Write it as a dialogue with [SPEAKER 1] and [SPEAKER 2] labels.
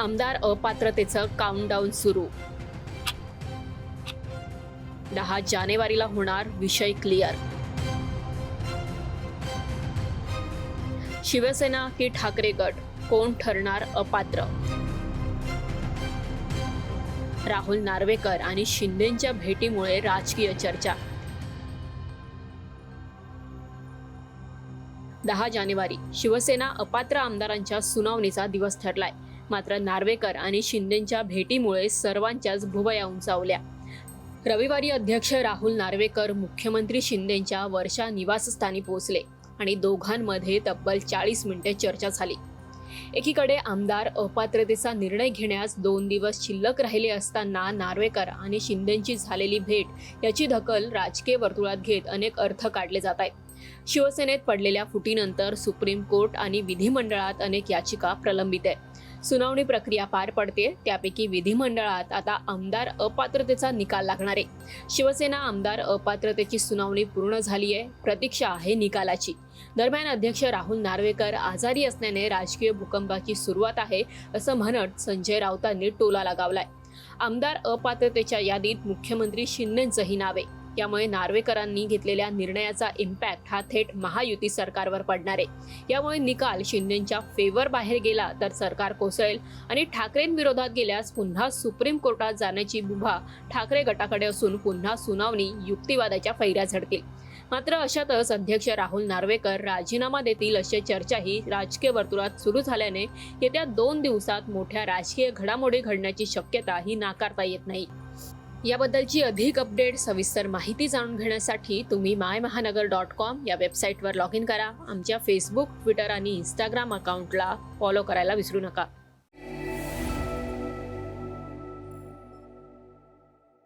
[SPEAKER 1] आमदार अपात्रतेचं काउंटडाऊन सुरू. दहा जानेवारीला होणार विषय क्लिअर शिवसेना की ठाकरे गट? कोण ठरणार अपात्र? राहुल नार्वेकर आणि शिंदेंच्या भेटीमुळे राजकीय चर्चा. दहा जानेवारी शिवसेना अपात्र आमदारांच्या सुनावणीचा दिवस ठरलाय. मात्र नार्वेकर आणि शिंदेंच्या भेटीमुळे सर्वांच्याच भुवया उंचावल्या. रविवारी अध्यक्ष राहुल नार्वेकर मुख्यमंत्री शिंदेंच्या वर्षा निवासस्थानी पोहोचले आणि दोघांमध्ये तब्बल चाळीस मिनिटे चर्चा झाली. एकीकडे आमदार अपात्रतेचा निर्णय घेण्यास दोन दिवस शिल्लक राहिले असताना नार्वेकर आणि शिंदेंची झालेली भेट याची दखल राजकीय वर्तुळात घेत अनेक अर्थ काढले जात आहेत. शिवसेनेत पडलेल्या फुटीनंतर सुप्रीम कोर्ट आणि विधिमंडळात अनेक याचिका प्रलंबित आहे सुनावणी प्रक्रिया पार पडते त्यापैकी विधिमंडळात आता आमदार अपात्रतेचा निकाल लागणार आहे. शिवसेना आमदार अपात्रतेची सुनावणी पूर्ण झाली आहे प्रतीक्षा आहे निकालाची. दरम्यान अध्यक्ष राहुल नार्वेकर आजारी असल्याने राजकीय भूकंपाची सुरुवात आहे असं म्हणत संजय राऊतांनी टोला लगावलाय. आमदार अपात्रतेच्या यादीत मुख्यमंत्री शिंदेचंही नाव आहे. त्यामुळे नार्वेकरांनी घेतलेल्या निर्णयाचा इम्पॅक्ट हा थेट महायुती सरकारवर पडणार आहे. यामुळे निकाल शिंदेच्या फेवर बाहेर गेला तर सरकार कोसळेल आणि ठाकरेंविरोधात गेल्यास पुन्हा सुप्रीम कोर्टात जाण्याची मुभा ठाकरे गटाकडे असून पुन्हा सुनावणी युक्तिवादाच्या फैऱ्या झडतील. मात्र अशातच अध्यक्ष राहुल नार्वेकर राजीनामा देतील अशी चर्चाही राजकीय वर्तुळात सुरू झाल्याने येत्या दोन दिवसात मोठ्या राजकीय घडामोडी घडण्याची शक्यता ही नाकारता येत नाही. याबद्दलची अधिक अपडेट सविस्तर माहिती जाणून घेण्यासाठी तुम्ही माय महानगर डॉट कॉम या वेबसाईटवर लॉग इन करा. आमच्या फेसबुक ट्विटर आणि इंस्टाग्राम अकाउंटला फॉलो करायला विसरू नका.